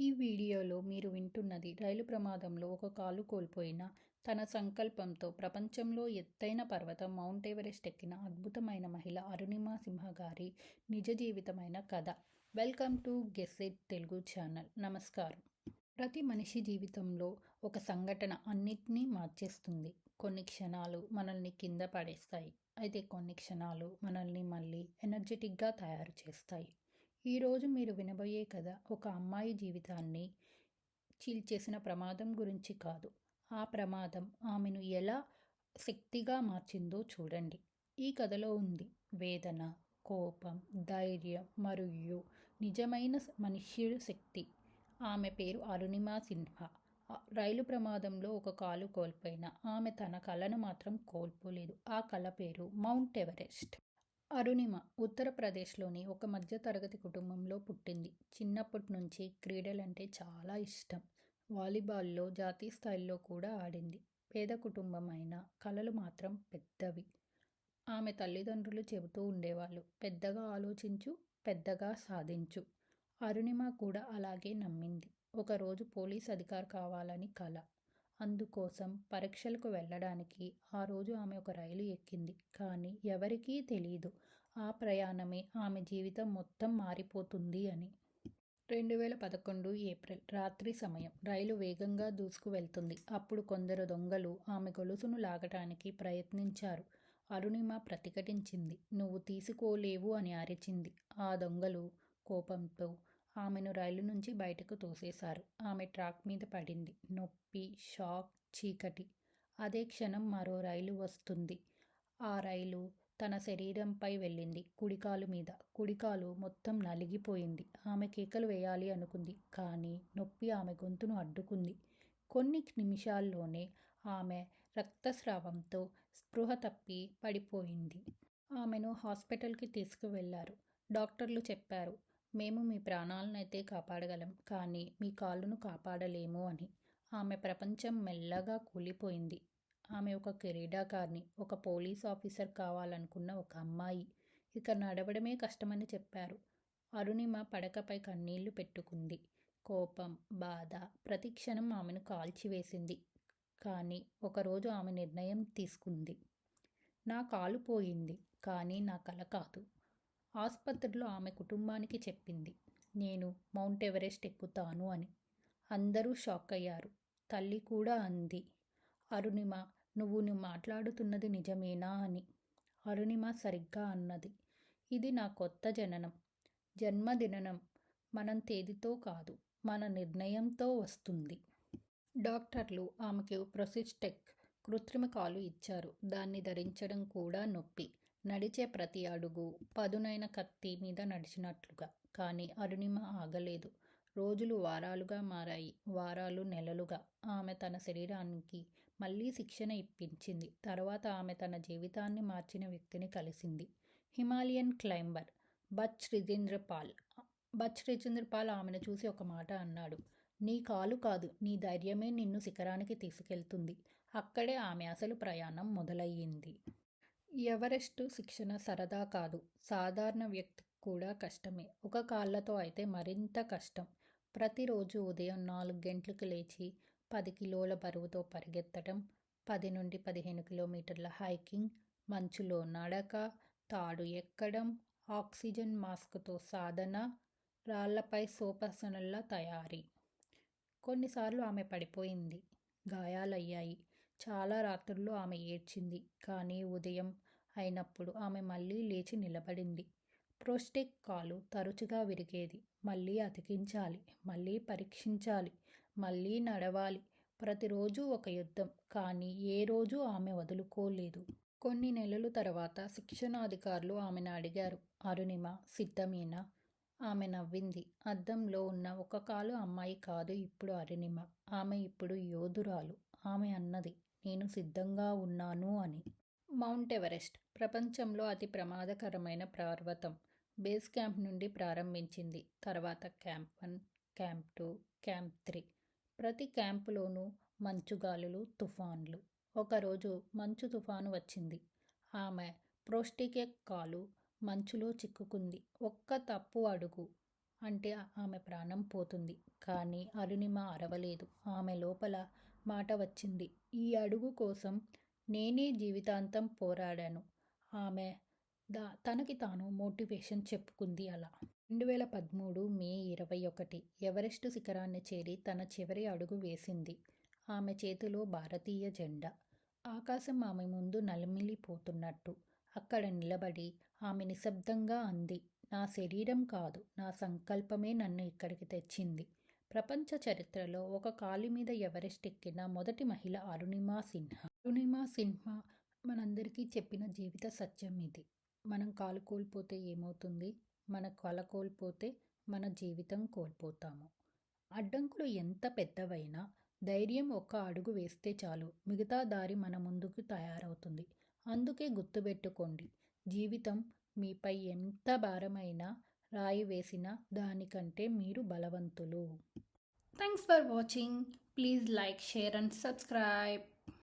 ఈ వీడియోలో మీరు వింటున్నది రైలు ప్రమాదంలో ఒక కాలు కోల్పోయిన తన సంకల్పంతో ప్రపంచంలో ఎత్తైన పర్వతం మౌంట్ ఎవరెస్ట్ ఎక్కిన అద్భుతమైన మహిళ అరుణిమ సింహ గారి నిజ జీవితమైన కథ. Welcome to gusset Telugu channel. నమస్కారం. ప్రతి మనిషి జీవితంలో ఒక సంఘటన అన్నిటినీ మార్చేస్తుంది. కొన్ని క్షణాలు మనల్ని కింద పడేస్తాయి. అయితే కొన్ని క్షణాలు మనల్ని మళ్ళీ ఎనర్జెటిక్గా తయారు చేస్తాయి. ఈరోజు మీరు వినబోయే కథ ఒక అమ్మాయి జీవితాన్ని చీల్చేసిన ప్రమాదం గురించి కాదు. ఆ ప్రమాదం ఆమెను ఎలా శక్తిగా మార్చిందో చూడండి. ఈ కథలో ఉంది. వేదన కోపం ధైర్యం మరియు నిజమైన మనుష్యుడు శక్తి. ఆమె పేరు అరుణిమా సిన్హా. రైలు ప్రమాదంలో ఒక కాలు కోల్పోయిన ఆమె తన కళను మాత్రం కోల్పోలేదు. ఆ కళ పేరు మౌంట్ ఎవరెస్ట్. అరుణిమ ఉత్తరప్రదేశ్లోని ఒక మధ్యతరగతి కుటుంబంలో పుట్టింది. చిన్నప్పటి నుంచి క్రీడలంటే చాలా ఇష్టం. వాలీబాల్లో జాతీయ స్థాయిలో కూడా ఆడింది. పేద కుటుంబం అయిన కళలు మాత్రం పెద్దవి. ఆమె తల్లిదండ్రులు చెబుతూ ఉండేవాళ్ళు పెద్దగా ఆలోచించు పెద్దగా సాధించు. అరుణిమ కూడా అలాగే నమ్మింది. ఒకరోజు పోలీస్ అధికారి కావాలని కళ అందుకోసం పరీక్షలకు వెళ్ళడానికి ఆ రోజు ఆమె ఒక రైలు ఎక్కింది. కానీ ఎవరికీ తెలియదు ఆ ప్రయాణమే ఆమె జీవితం మొత్తం మారిపోతుంది అని. రెండు వేల పదకొండు ఏప్రిల్ రాత్రి సమయం. రైలు వేగంగా దూసుకు వెళ్తుంది. అప్పుడు కొందరు దొంగలు ఆమె గొలుసును లాగటానికి ప్రయత్నించారు. అరుణిమ ప్రతిఘటించింది. నువ్వు తీసుకోలేవు అని అరిచింది. ఆ దొంగలు కోపంతో ఆమెను రైలు నుంచి బయటకు తోసేశారు. ఆమె ట్రాక్ మీద పడింది. నొప్పి షాక్ చీకటి. అదే క్షణం మరో రైలు వస్తుంది. ఆ రైలు తన శరీరంపై వెళ్ళింది కుడికాలు మీద. కుడికాలు మొత్తం నలిగిపోయింది. ఆమె కేకలు వేయాలి అనుకుంది. కానీ నొప్పి ఆమె గొంతును అడ్డుకుంది. కొన్ని నిమిషాల్లోనే ఆమె రక్తస్రావంతో స్పృహ తప్పి పడిపోయింది. ఆమెను హాస్పిటల్కి తీసుకువెళ్ళారు. డాక్టర్లు చెప్పారు మేము మీ ప్రాణాలనైతే కాపాడగలం కానీ మీ కాళ్ళను కాపాడలేము అని. ఆమె ప్రపంచం మెల్లగా కూలిపోయింది. ఆమె ఒక క్రీడాకారిణి ఒక పోలీస్ ఆఫీసర్ కావాలనుకున్న ఒక అమ్మాయి. ఇక నడవడమే కష్టమని చెప్పారు. అరుణిమ పడకపై కన్నీళ్ళు పెట్టుకుంది. కోపం బాధ ప్రతిక్షణం ఆమెను కాల్చివేసింది. కానీ ఒకరోజు ఆమె నిర్ణయం తీసుకుంది. నా కాలు పోయింది కానీ నా కల కాదు. ఆసుపత్రిలో ఆమె కుటుంబానికి చెప్పింది. నేను మౌంట్ ఎవరెస్ట్ ఎక్కుతాను అని. అందరూ షాక్ అయ్యారు తల్లి కూడా అంది. అరుణిమ నువ్వు నువ్వు మాట్లాడుతున్నది నిజమేనా అని. అరుణిమ సరిగ్గా అన్నది. ఇది నా కొత్త జననం. జన్మదిననం మనం తేదీతో కాదు మన నిర్ణయంతో వస్తుంది. డాక్టర్లు ఆమెకు ప్రొసిస్టెక్ కృత్రిమ కాలు ఇచ్చారు. దాన్ని ధరించడం కూడా నొప్పి. నడిచే ప్రతి అడుగు పదునైన కత్తి మీద నడిచినట్లుగా. కానీ అరుణిమ ఆగలేదు. రోజులు వారాలుగా మారాయి. వారాలు నెలలుగా. ఆమె తన శరీరానికి మళ్ళీ శిక్షణ ఇప్పించింది. తర్వాత ఆమె తన జీవితాన్ని మార్చిన వ్యక్తిని కలిసింది. Himalayan climber. Butch రిజేంద్ర Pal. Bachendri Pal ఆమెను చూసి ఒక మాట అన్నాడు. నీ కాలు కాదు. నీ ధైర్యమే నిన్ను శిఖరానికి తీసుకెళ్తుంది. అక్కడే ఆమె అసలు ప్రయాణం మొదలయ్యింది. ఎవరెస్టు శిక్షణ సరదా కాదు. సాధారణ వ్యక్తికి కూడా కష్టమే. ఒక కాళ్ళతో అయితే మరింత కష్టం. ప్రతిరోజు ఉదయం నాలుగు గంటలకు లేచి పది కిలోల బరువుతో పరిగెత్తడం పది నుండి పదిహేను కిలోమీటర్ల హైకింగ్ మంచులో నడక తాడు ఎక్కడం ఆక్సిజన్ మాస్క్తో సాధన రాళ్ళపై సోపాసనల తయారీ. కొన్నిసార్లు ఆమె పడిపోయింది. గాయాలయ్యాయి. చాలా రాత్రుల్లో ఆమె ఏడ్చింది. కానీ ఉదయం అయినప్పుడు ఆమె మళ్ళీ లేచి నిలబడింది. ప్రోస్టెక్ కాలు తరచుగా విరిగేది. మళ్ళీ అతికించాలి. మళ్ళీ పరీక్షించాలి. మళ్ళీ నడవాలి. ప్రతిరోజు ఒక యుద్ధం. కానీ ఏ రోజు ఆమె వదులుకోలేదు. కొన్ని నెలలు తర్వాత శిక్షణాధికారులు ఆమెను అడిగారు. అరుణిమ సిద్ధమేనా? ఆమె నవ్వింది. అద్దంలో ఉన్న ఒక కాలు అమ్మాయి కాదు ఇప్పుడు అరుణిమ. ఆమె ఇప్పుడు యోధురాలు. ఆమె అన్నది. నేను సిద్ధంగా ఉన్నాను అని. మౌంట్ ఎవరెస్ట్ ప్రపంచంలో అతి ప్రమాదకరమైన పర్వతం. బేస్ క్యాంప్ నుండి ప్రారంభించింది. తర్వాత camp one camp two camp three. ప్రతి క్యాంపులోనూ మంచుగాలులు తుఫాన్లు. ఒకరోజు మంచు తుఫాను వచ్చింది. ఆమె ప్రోస్టికే కాలు మంచులో చిక్కుకుంది. ఒక్క తప్పు అడుగు అంటే ఆమె ప్రాణం పోతుంది. కానీ అరుణిమ అరవలేదు. ఆమె లోపల మాట వచ్చింది. ఈ అడుగు కోసం నేనే జీవితాంతం పోరాడాను. ఆమె దా తనకి తాను మోటివేషన్ చెప్పుకుంది అలా. రెండు వేల పదమూడు మే ఇరవై ఒకటి ఎవరెస్ట్ శిఖరాన్ని చేరి తన చివరి అడుగు వేసింది. ఆమె చేతిలో భారతీయ జెండా. ఆకాశం ఆమె ముందు నలిమిలిపోతున్నట్టు. అక్కడ నిలబడి ఆమె నిశ్శబ్దంగా అంది నా శరీరం కాదు నా సంకల్పమే నన్ను ఇక్కడికి తెచ్చింది. ప్రపంచ చరిత్రలో ఒక కాలి మీద ఎవరెస్ట్ ఎక్కిన మొదటి మహిళ అరుణిమా సిన్హా. అరుణిమా సిన్హా మనందరికీ చెప్పిన జీవిత సత్యం ఇది. మనం కాలు కోల్పోతే ఏమవుతుంది? మన కళ కోల్పోతే మన జీవితం కోల్పోతాము. అడ్డంకులు ఎంత పెద్దవైనా ధైర్యం ఒక్క అడుగు వేస్తే చాలు. మిగతా దారి మన ముందుకు తయారవుతుంది. అందుకే గుర్తుపెట్టుకోండి జీవితం మీపై ఎంత భారమైనా రాయి వేసినా దానికంటే మీరు బలవంతులు. Thanks for watching please like share and subscribe